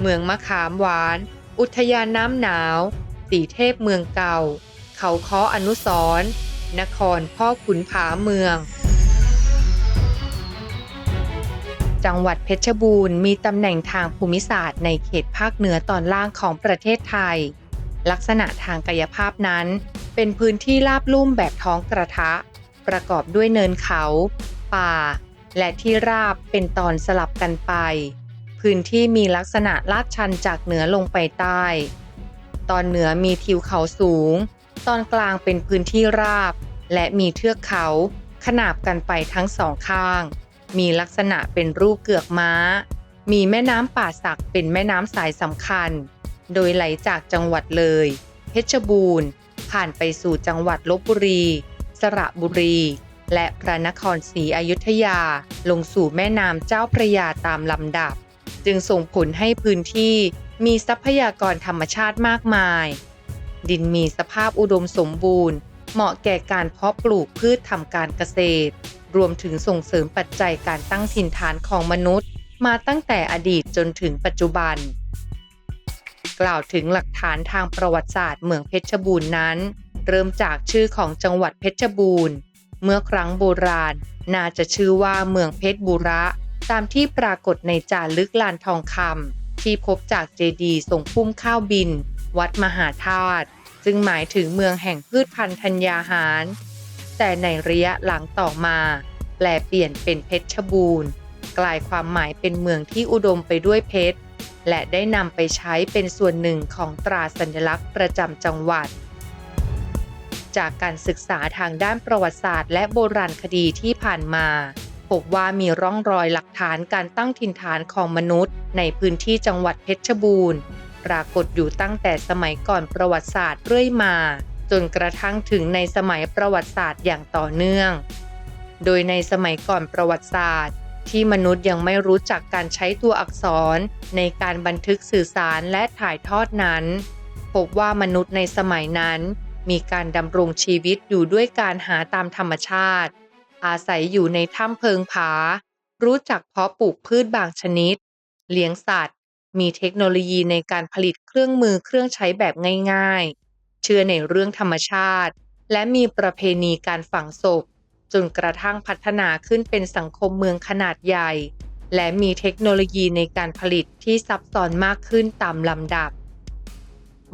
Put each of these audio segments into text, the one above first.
เมืองมะขามหวาน อุทยานน้ำหนาว สีเทพเมืองเก่า เขาค้ออนุสรณ์นครพ่อขุนผาเมือง จังหวัดเพชรบูรณ์มีตำแหน่งทางภูมิศาสตร์ในเขตภาคเหนือตอนล่างของประเทศไทย ลักษณะทางกายภาพนั้น เป็นพื้นที่ราบลุ่มแบบท้องกระทะ ประกอบด้วยเนินเขา ป่า และที่ราบเป็นตอนสลับกันไป พื้นที่มีลักษณะลาดชันจากเหนือลงไปใต้ ตอนเหนือมีทิวเขาสูง ตอนกลางเป็นพื้นที่ราบ และมีเทือกเขา ขนาบกันไปทั้งสองข้าง มีลักษณะเป็นรูปเกือกม้า มีแม่น้ำป่าสักเป็นแม่น้ำสายสำคัญ โดยไหลจากจังหวัดเลย เพชรบูรณ์ ผ่านไปสู่จังหวัดลบบุรี สระบุรีและพระนครศรีอยุธยาลงสู่แม่น้ำเจ้าพระยาตามลำดับ จึงส่งผลให้พื้นที่มีทรัพยากรธรรมชาติมากมาย ดินมีสภาพอุดมสมบูรณ์ เหมาะแก่การเพาะปลูกพืชทำการเกษตร รวมถึงส่งเสริมปัจจัยการตั้งถิ่นฐานของมนุษย์ มาตั้งแต่อดีตจนถึงปัจจุบัน กล่าวถึงหลักฐานทางประวัติศาสตร์เมืองเพชรบูรณ์นั้น เริ่มจากชื่อของจังหวัดเพชรบูรณ์ เมื่อครั้งโบราณน่าจะชื่อว่าเมืองเพชรบุระ ตามที่ปรากฏในจารึกลานทองคำที่พบจากเจดีย์ทรงพุ่มข้าวบิน วัดมหาธาตุซึ่งหมายถึงเมืองแห่งพืชพันธุ์ธัญญาหาร แต่ในระยะหลังต่อมา แปลเปลี่ยนเป็นเพชรบูรณ์ กลายความหมายเป็นเมืองที่อุดมไปด้วยเพชร และได้นำไปใช้เป็นส่วนหนึ่งของตราสัญลักษณ์ประจำจังหวัดจากการศึกษาทางด้านประวัติศาสตร์และโบราณคดีที่ผ่านมา พบว่ามีร่องรอยหลักฐานการตั้งถิ่นฐานของมนุษย์ ในพื้นที่จังหวัดเพชรบูรณ์ ปรากฏอยู่ตั้งแต่สมัยก่อนประวัติศาสตร์เรื่อยมา จนกระทั่งถึงในสมัยประวัติศาสตร์อย่างต่อเนื่อง โดยในสมัยก่อนประวัติศาสตร์ ที่มนุษย์ยังไม่รู้จักการใช้ตัวอักษร ในการบันทึกสื่อสารและถ่ายทอดนั้น พบว่ามนุษย์ในสมัยนั้น มีการดำรงชีวิตอยู่ด้วยการหาตามธรรมชาติ อาศัยอยู่ในถ้ำเพิงผา รู้จักเพาะปลูกพืชบางชนิด เลี้ยงสัตว์ มีเทคโนโลยีในการผลิตเครื่องมือเครื่องใช้แบบง่าย ๆ เชื่อในเรื่องธรรมชาติ และมีประเพณีการฝังศพ จนกระทั่งพัฒนาขึ้นเป็นสังคมเมืองขนาดใหญ่ และมีเทคโนโลยีในการผลิตที่ซับซ้อนมากขึ้นตามลำดับ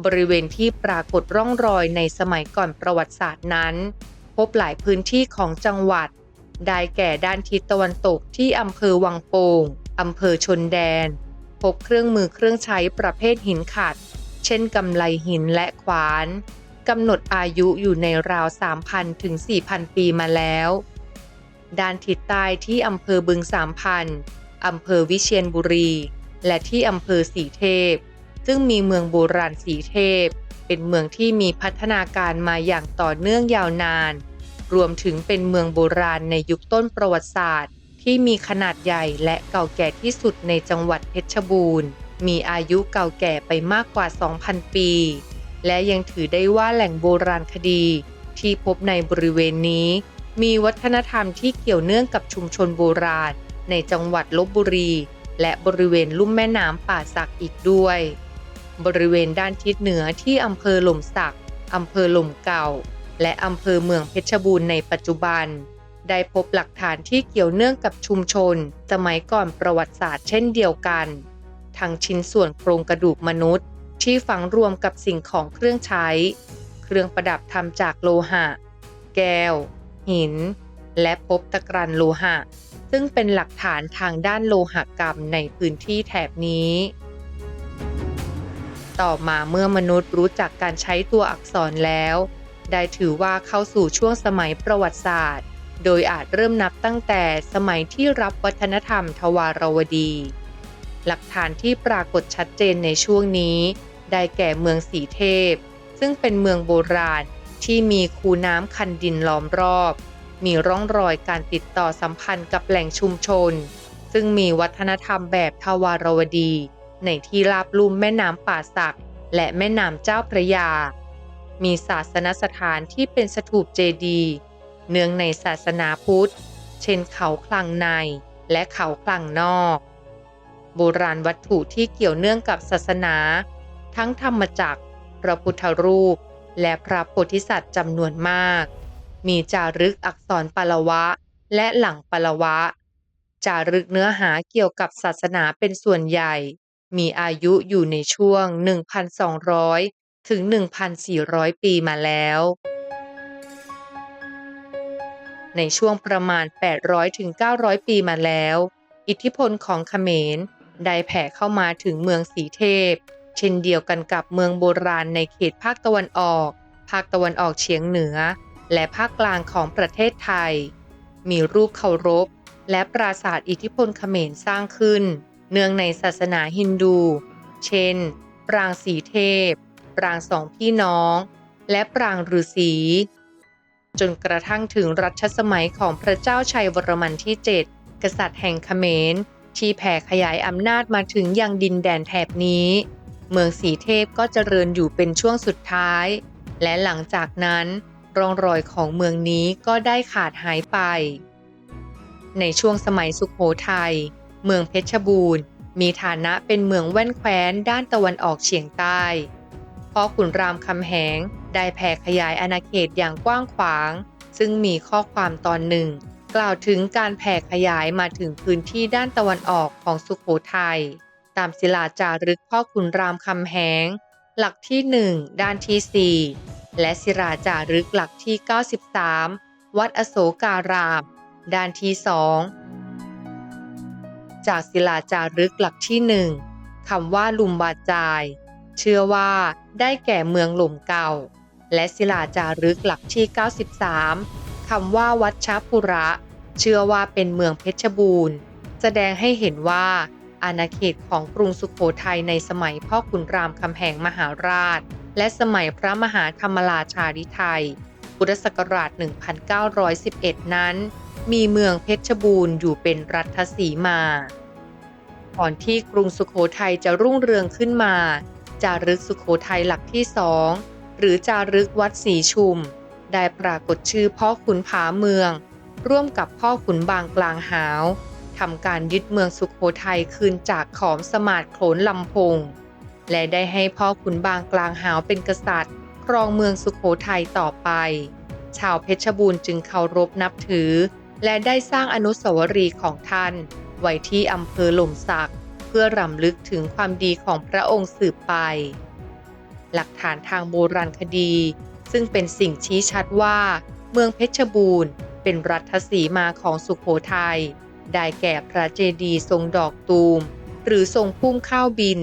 บริเวณที่ปรากฏร่องรอยในสมัยก่อนประวัติศาสตร์นั้น พบหลายพื้นที่ของจังหวัด ได้แก่ด้านทิศตะวันตกที่อำเภอวังโป่งอำเภอชนแดน พบเครื่องมือเครื่องใช้ประเภทหินขัด เช่นกำไลหินและขวานกำหนดอายุอยู่ในราว 3,000 ถึง 4,000 ปีมาแล้ว ด้านทิศใต้ที่อำเภอบึงสามพันอำเภอวิเชียรบุรี และที่อำเภอสีเทพ ซึ่งมีเมืองโบราณสีเทพ เป็นเมืองที่มีพัฒนาการมาอย่างต่อเนื่องยาวนาน รวมถึงเป็นเมืองโบราณในยุคต้นประวัติศาสตร์ ที่มีขนาดใหญ่และเก่าแก่ที่สุดในจังหวัดเพชรบูรณ์ มีอายุเก่าแก่ไปมากกว่า 2,000 ปี และยังถือได้ว่าแหล่งโบราณคดี ที่พบในบริเวณนี้ มีวัฒนธรรมที่เกี่ยวเนื่องกับชุมชนโบราณ ในจังหวัดลบบุรี และบริเวณลุ่มแม่น้ำป่าสักอีกด้วย บริเวณด้านทิศเหนือที่อำเภอหล่มสักอำเภอหล่มเก่า และอำเภอเมืองเพชรบูรณ์ในปัจจุบัน ได้พบหลักฐานที่เกี่ยวเนื่องกับชุมชน สมัยก่อนประวัติศาสตร์เช่นเดียวกัน ทั้งชิ้นส่วนโครงกระดูกมนุษย์ ที่ฝังรวมกับสิ่งของเครื่องใช้ เครื่องประดับทำจากโลหะ แก้ว หิน และพบตะกรันโลหะ ซึ่งเป็นหลักฐานทางด้านโลหกรรมในพื้นที่แถบนี้ ต่อมาเมื่อมนุษย์รู้จักการใช้ตัวอักษรแล้ว ได้ถือว่าเข้าสู่ช่วงสมัยประวัติศาสตร์ โดยอาจเริ่มนับตั้งแต่สมัยที่รับวัฒนธรรมทวารวดี หลักฐานที่ปรากฏชัดเจนในช่วงนี้ ได้แก่เมืองสีเทพ ซึ่งเป็นเมืองโบราณที่มีคูน้ำคันดินล้อมรอบ มีร่องรอยการติดต่อสัมพันธ์กับแหล่งชุมชน ซึ่งมีวัฒนธรรมแบบทวารวดี ในที่ราบลุ่มแม่น้ำป่าสัก และแม่น้ำเจ้าพระยา มีศาสนสถานที่เป็นสถูปเจดีย์เนื่องในศาสนาพุทธ เช่นเขาคลังในและเขาคลังนอก โบราณวัตถุที่เกี่ยวเนื่องกับศาสนา ทั้งธรรมจักร พระพุทธรูป และพระโพธิสัตว์จำนวนมาก มีจารึกอักษรปาละวะ และหลังปาละวะจารึกเนื้อหาเกี่ยวกับศาสนาเป็นส่วนใหญ่ มีอายุอยู่ในช่วง 1,200 ถึง 1,400 ปีมาแล้ว ในช่วงประมาณ 800 ถึง 900 ปีมาแล้ว อิทธิพลของเขมรได้แผ่เข้ามาถึงเมืองสีเทพ เช่นเดียวกันกับเมืองโบราณในเขตภาคตะวันออก ภาคตะวันออกเฉียงเหนือ และภาคกลางของประเทศไทย มีรูปเคารพ และปราสาทอิทธิพลเขมรสร้างขึ้น เนื่องในศาสนาฮินดู เช่น ปรางสีเทพ ปรางสองพี่น้อง และปรางฤาษีจนกระทั่งถึงรัชสมัยของพระเจ้าชัยวรมันที่ 7 กษัตริย์แห่งเขมร ที่แผ่ขยายอำนาจมาถึงยังดินแดนแถบนี้ เมืองสีเทพก็เจริญอยู่เป็นช่วงสุดท้าย และหลังจากนั้นร่องรอยของเมืองนี้ก็ได้ขาดหายไป ในช่วงสมัยสุขโขทยัย เมืองเพชรบูรณ์ มีฐานะเป็นเมืองแว่นแคว้นด้านตะวันออกเฉียงใต้พ่อขุนรามคำแหงได้แผ่ขยายอาณาเขตอย่างกว้างขวาง ซึ่งมีข้อความตอนหนึ่ง กล่าวถึงการแผ่ขยายมาถึงพื้นที่ด้านตะวันออกของสุขโขทยัยตามศิลาจารึกพ่อขุนรามคำแหง หลักที่ 1 ด้านที่ 4 และศิลาจารึกหลักที่ 93 วัดอโศการาม ด้านที่ 2 จากศิลาจารึกหลักที่1คำว่าลุมบาจาย เชื่อว่าได้แก่เมืองหล่มเก่า และศิลาจารึกหลักที่ 93 คำว่าวัดชปุระ เชื่อว่าเป็นเมืองเพชรบูรณ์ แสดงให้เห็นว่าอาณาเขตของกรุงสุขโขทัยในสมัยพ่อขุนรามคำแหงมหาราช และสมัยพระมหาธรรมราชาธิไทย พุทธศักราช 1911 นั้น มีเมืองเพชรบูรณ์อยู่เป็นรัฐสีมาก่อนที่กรุงสุขโขทัยจะรุ่งเรืองขึ้นมา จารึกสุขโขทัยหลักที่สองหรือจารึกวัดสีชุม ได้ปรากฏชื่อพ่อขุนผาเมือง ร่วมกับพ่อขุนบางกลางหาวทำการยึดเมืองสุขโขทัยคืนจากขอมสมาดโขนลำพง และได้ให้พ่อขุนบางกลางหาวเป็นกษัตริย์ ครองเมืองสุขโขทัยต่อไป ชาวเพชรบูรณ์จึงเคารพนับถือ และได้สร้างอนุสาวรีย์ของท่าน ไว้ที่อำเภอหล่มสัก เพื่อรำลึกถึงความดีของพระองค์สืบไป หลักฐานทางโบราณคดี ซึ่งเป็นสิ่งชี้ชัดว่า เมืองเพชรบูรณ์ เป็นรัฐสีมาของสุขโขทัยได้แก่พระเจดีย์ทรงดอกตูม หรือทรงพุ่มข้าวบิน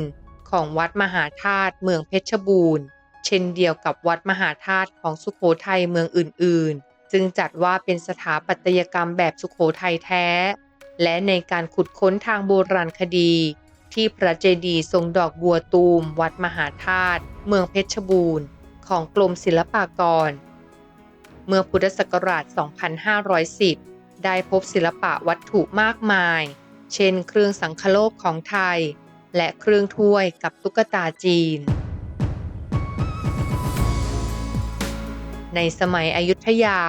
ของวัดมหาธาตุเมืองเพชรบูรณ์ เช่นเดียวกับวัดมหาธาตุของสุขโขทัยเมืองอื่นๆ จึงจัดว่าเป็นสถาปัตยกรรมแบบสุขโขทัยแท้ และในการขุดค้นทางโบราณคดี ที่พระเจดีย์ทรงดอกบัวตูม วัดมหาธาตุเมืองเพชรบูรณ์ ของกรมศิลปากร เมื่อพุทธศักราช 2510 ได้พบศิลปะวัตถุมากมาย เช่น เครื่องสังคโลกของไทย และเครื่องถ้วยกับตุ๊กตาจีน ในสมัยอยุธยา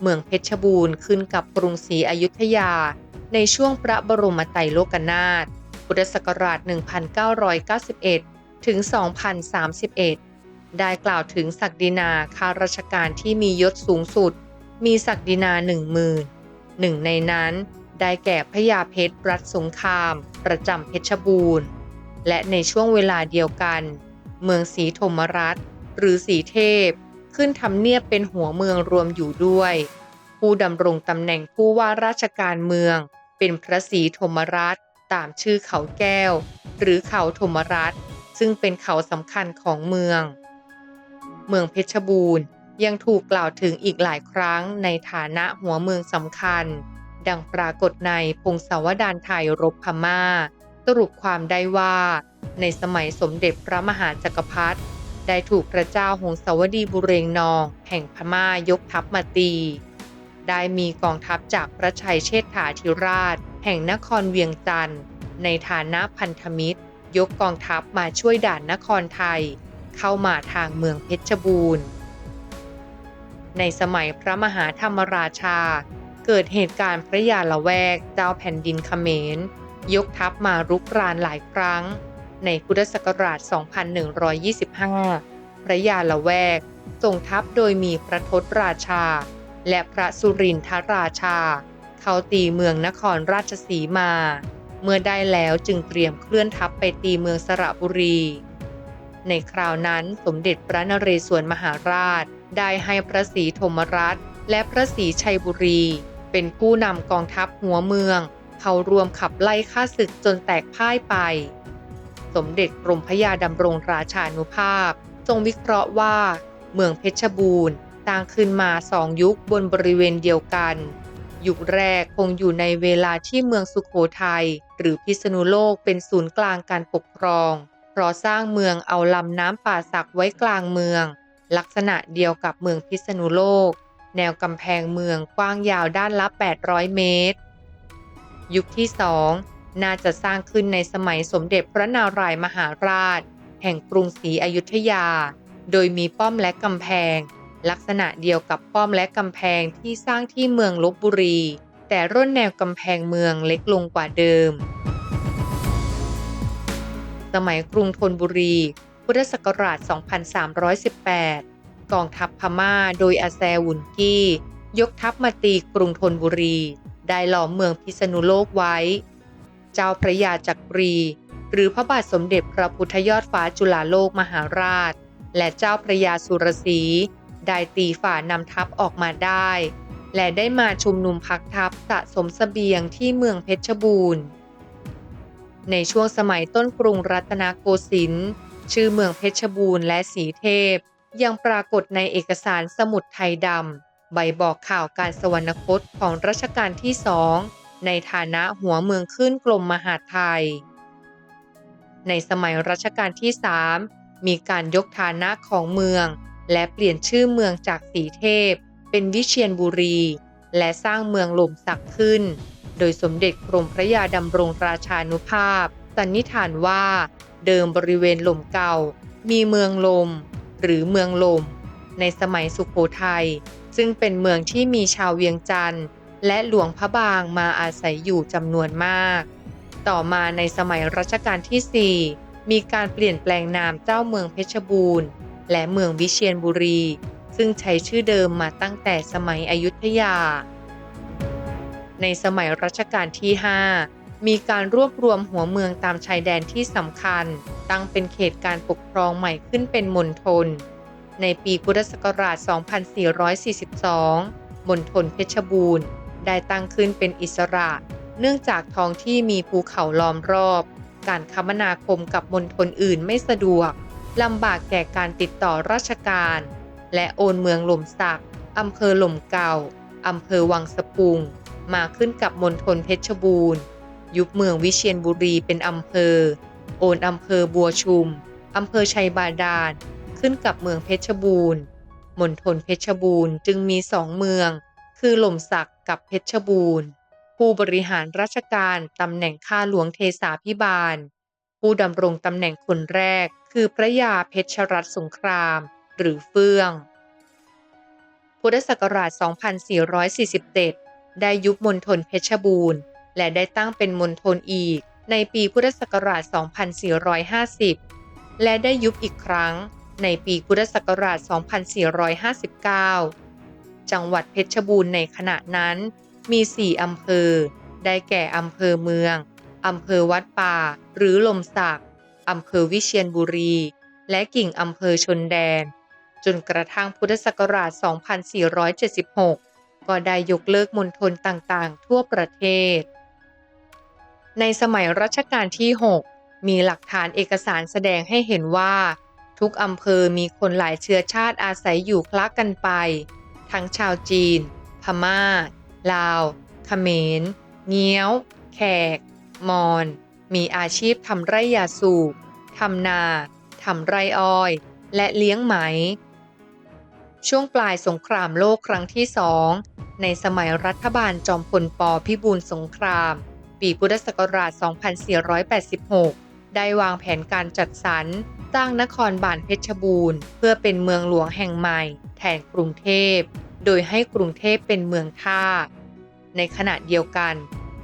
เมืองเพชรบูรณ์ขึ้นกับกรุงศรีอยุธยา ในช่วงพระบรมไตรโลกนาถพุทธศักราช 1991 ถึง 2031 ได้กล่าวถึงศักดินาข้าราชการที่มียศสูงสุด มีศักดินาหนึ่งหมื่นหนึ่งในนั้นได้แก่พระยาเพชรรัฐสงคราม ประจำเพชรบูรณ์ และในช่วงเวลาเดียวกัน เมืองศรีธมรัฐหรือศรีเทพ ขึ้นทำเนียบเป็นหัวเมืองรวมอยู่ด้วย ผู้ดำรงตำแหน่งผู้ว่าราชการเมือง เป็นพระศรีธมรัฐตามชื่อเขาแก้ว หรือเขาธมรัฐซึ่งเป็นเขาสำคัญของเมือง เมืองเพชรบูรณ์ยังถูกกล่าวถึงอีกหลายครั้งในฐานะหัวเมืองสำคัญ ดังปรากฏในพงศาวดารไทยรบพม่า สรุปความได้ว่า ในสมัยสมเด็จพระมหาจักรพรรดิ ได้ถูกพระเจ้าหงสาวดีบุเรงนอง แห่งพม่ายกทัพมาตี ได้มีกองทัพจากพระชัยเชษฐาธิราช แห่งนครเวียงจันทร์ในฐานะพันธมิตร ยกกองทัพมาช่วยด่านนครไทย เข้ามาทางเมืองเพชรบูรณ์ ในสมัยพระมหาธรรมราชา เกิดเหตุการณ์พระยาละแวกเจ้าแผ่นดินเขมร ยกทัพมารุกรานหลายครั้ง ในพุทธศักราช 2125 พระยาละแวกส่งทัพโดยมีพระทศราชา และพระสุรินทราชา เข้าตีเมืองนครราชสีมา เมื่อได้แล้วจึงเตรียมเคลื่อนทัพไปตีเมืองสระบุรี ในคราวนั้นสมเด็จพระนเรศวรมหาราชได้ให้พระศรีธมรัตน์และพระศรีชัยบุรี เป็นผู้นำกองทัพหัวเมือง เขารวมขับไล่ข้าศึกจนแตกพ่ายไป สมเด็จกรมพระยาดำรงราชานุภาพ ทรงวิเคราะห์ว่า เมืองเพชรบูรณ์ต่างขึ้นมาสองยุคบนบริเวณเดียวกัน ยุคแรกคงอยู่ในเวลาที่เมืองสุขโขทัยหรือพิษณุโลกเป็นศูนย์กลางการปกครองเพราะสร้างเมืองเอาลำน้ำป่าสักไว้กลางเมือง ลักษณะเดียวกับเมืองพิษณุโลก แนวกำแพงเมืองกว้างยาวด้านละ 800 เมตร ยุคที่สอง น่าจะสร้างขึ้นในสมัยสมเด็จพระนารายมหาราช แห่งกรุงศรีอยุธยา โดยมีป้อมและกำแพง ลักษณะเดียวกับป้อมและกำแพงที่สร้างที่เมืองลบบุรี แต่ร่นแนวกำแพงเมืองเล็กลงกว่าเดิม สมัยกรุงธนบุรี พุทธศักราช 2318 กองทัพพม่าโดยอาแซวุนกี้ ยกทัพมาตีกรุงธนบุรี ได้หลอมเมืองพิษณุโลกไว้ เจ้าพระยาจักรี หรือพระบาทสมเด็จพระพุทธยอดฟ้าจุฬาโลกมหาราช และเจ้าพระยาสุรศรีได้ตีฝ่านำทัพออกมาได้ และได้มาชุมนุมพักทัพสะสมเสบียงที่เมืองเพชรบูรณ์ ในช่วงสมัยต้นกรุงรัตนโกสินทร์ชื่อเมืองเพชรบูรณ์และสีเทพ ยังปรากฏในเอกสารสมุดไทยดำใบบอกข่าวการสวรรคตของรัชกาลที่สอง ในฐานะหัวเมืองขึ้นกลมมหาดไทย ในสมัยรัชกาลที่สามมีการยกฐานะของเมือง และเปลี่ยนชื่อเมืองจากสีเทพ เป็นวิเชียรบุรี และสร้างเมืองหล่มสักขึ้น โดยสมเด็จกรมพระยาดำรงราชานุภาพ สันนิษฐานว่า เดิมบริเวณหล่มเก่า มีเมืองลม หรือเมืองลม ในสมัยสุขโขทัยซึ่งเป็นเมืองที่มีชาวเวียงจันทร์ และหลวงพระบางมาอาศัยอยู่จำนวนมาก ต่อมาในสมัยรัชกาลที่ 4 มีการเปลี่ยนแปลงนามเจ้าเมืองเพชรบูรณ์ และเมืองวิเชียรบุรี ซึ่งใช้ชื่อเดิมมาตั้งแต่สมัยอยุธยา ในสมัยรัชกาลที่ 5 มีการรวบรวมหัวเมืองตามชายแดนที่สำคัญ ตั้งเป็นเขตการปกครองใหม่ขึ้นเป็นมณฑลในปีพุทธศักราช 2442 มณฑลเพชรบูรณ์ ได้ตั้งขึ้นเป็นอิสระ เนื่องจากท้องที่มีภูเขาล้อมรอบ การคมนาคมกับมณฑลอื่นไม่สะดวกลำบากแก่การติดต่อราชการ และโอนเมืองหล่มสักอำเภอหล่มเก่าอำเภอวังสะพุง มาขึ้นกับมณฑลเพชรบูรณ์ ยุบเมืองวิเชียรบุรีเป็นอำเภอ โอนอำเภอบัวชุมอำเภอชัยบาดาลขึ้นกับเมืองเพชรบูรณ์มณฑลเพชรบูรณ์จึงมีสองเมือง คือหล่มสักกับเพชรบูรณ์ ผู้บริหารราชการตำแหน่งข้าหลวงเทสาพิบาล ผู้ดำรงตำแหน่งคนแรก คือพระยาเพชรรัตน์สงคราม หรือเฟื่อง พุทธศักราช 2447 ได้ยุบมณฑลเพชรบูรณ์ และได้ตั้งเป็นมณฑลอีกในปีพุทธศักราช 2450 และได้ยุบอีกครั้งในปีพุทธศักราช 2459 จังหวัดเพชรบูรณ์ในขณะนั้น มี 4 อำเภอ ได้แก่อำเภอเมือง อำเภอวัดป่า หรือลมสักอำเภอวิเชียรบุรี และกิ่งอำเภอชนแดน จนกระทั่งพุทธศักราช 2476 ก็ได้ยกเลิกมณฑลต่างๆ ทั่วประเทศ ในสมัยรัชกาลที่ 6 มีหลักฐานเอกสารแสดงให้เห็นว่า ทุกอำเภอมีคนหลายเชื้อชาติอาศัยอยู่คละกันไป ทั้งชาวจีน พม่า ลาวเขมรเงี้ยว แขก มอญมีอาชีพทำไร่ยาสูบทำนาทำไร่อ้อย และเลี้ยงไหม ช่วงปลายสงครามโลกครั้งที่สองในสมัยรัฐบาลจอมพลปพิบูลสงคราม ปีพุทธศักราช 2486 ได้วางแผนการจัดสรร สร้างนครบาลเพชรบูรณ์ เพื่อเป็นเมืองหลวงแห่งใหม่ แทนกรุงเทพ โดยให้กรุงเทพเป็นเมืองท่า ในขณะเดียวกัน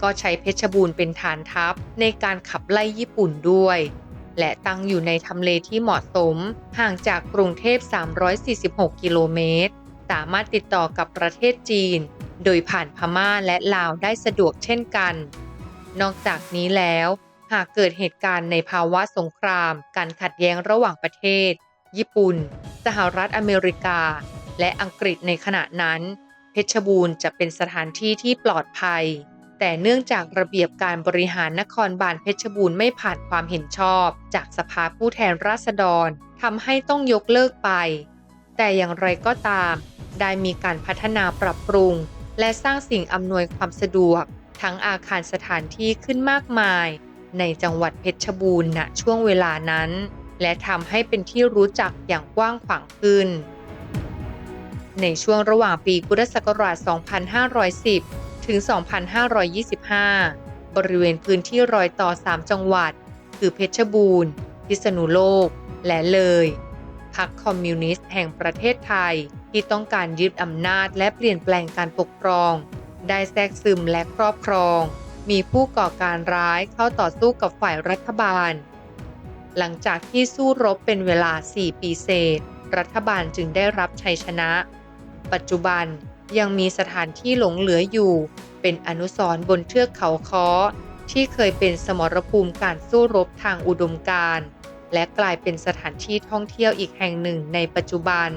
ก็ใช้เพชรบูรณ์เป็นฐานทัพในการขับไล่ญี่ปุ่นด้วย และตั้งอยู่ในทำเลที่เหมาะสม ห่างจากกรุงเทพ 346 กิโลเมตร สามารถติดต่อกับประเทศจีน โดยผ่านพม่าและลาวได้สะดวกเช่นกัน นอกจากนี้แล้ว หากเกิดเหตุการณ์ในภาวะสงคราม การขัดแย้งระหว่างประเทศ ญี่ปุ่น สหรัฐอเมริกา และอังกฤษในขณะนั้น เพชรบูรณ์จะเป็นสถานที่ที่ปลอดภัย แต่เนื่องจากระเบียบการบริหารนครบาลเพชรบูรณ์ไม่ผ่านความเห็นชอบ จากสภาผู้แทนราษฎรทำให้ต้องยกเลิกไป แต่อย่างไรก็ตาม ได้มีการพัฒนาปรับปรุง และสร้างสิ่งอำนวยความสะดวก ทั้งอาคารสถานที่ขึ้นมากมาย ในจังหวัดเพชรบูรณ์ณช่วงเวลานั้น และทำให้เป็นที่รู้จักอย่างกว้างขวางขึ้น ในช่วงระหว่างปีพุทธศักราช 2510 ถึง 2525 บริเวณพื้นที่รอยต่อ 3 จังหวัด คือเพชรบูรณ์ พิษณุโลก และเลยพรรคคอมมิวนิสต์แห่งประเทศไทยที่ต้องการยึดอำนาจและเปลี่ยนแปลงการปกครอง ได้แทรกซึมและครอบครอง มีผู้ก่อการร้ายเข้าต่อสู้กับฝ่ายรัฐบาล หลังจากที่สู้รบเป็นเวลา 4 ปีเศษ รัฐบาลจึงได้รับชัยชนะ ปัจจุบันยังมีสถานที่หลงเหลืออยู่ เป็นอนุสรณ์บนเทือกเขาค้อ ที่เคยเป็นสมรภูมิการสู้รบทางอุดมการณ์และกลายเป็นสถานที่ท่องเที่ยวอีกแห่งหนึ่งในปัจจุบัน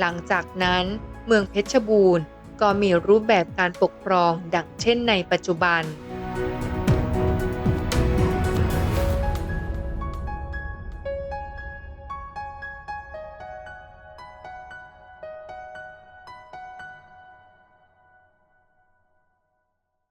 หลังจากนั้นเมืองเพชรบูรณ์ ก็มีรูปแบบการปกครองดังเช่นในปัจจุบัน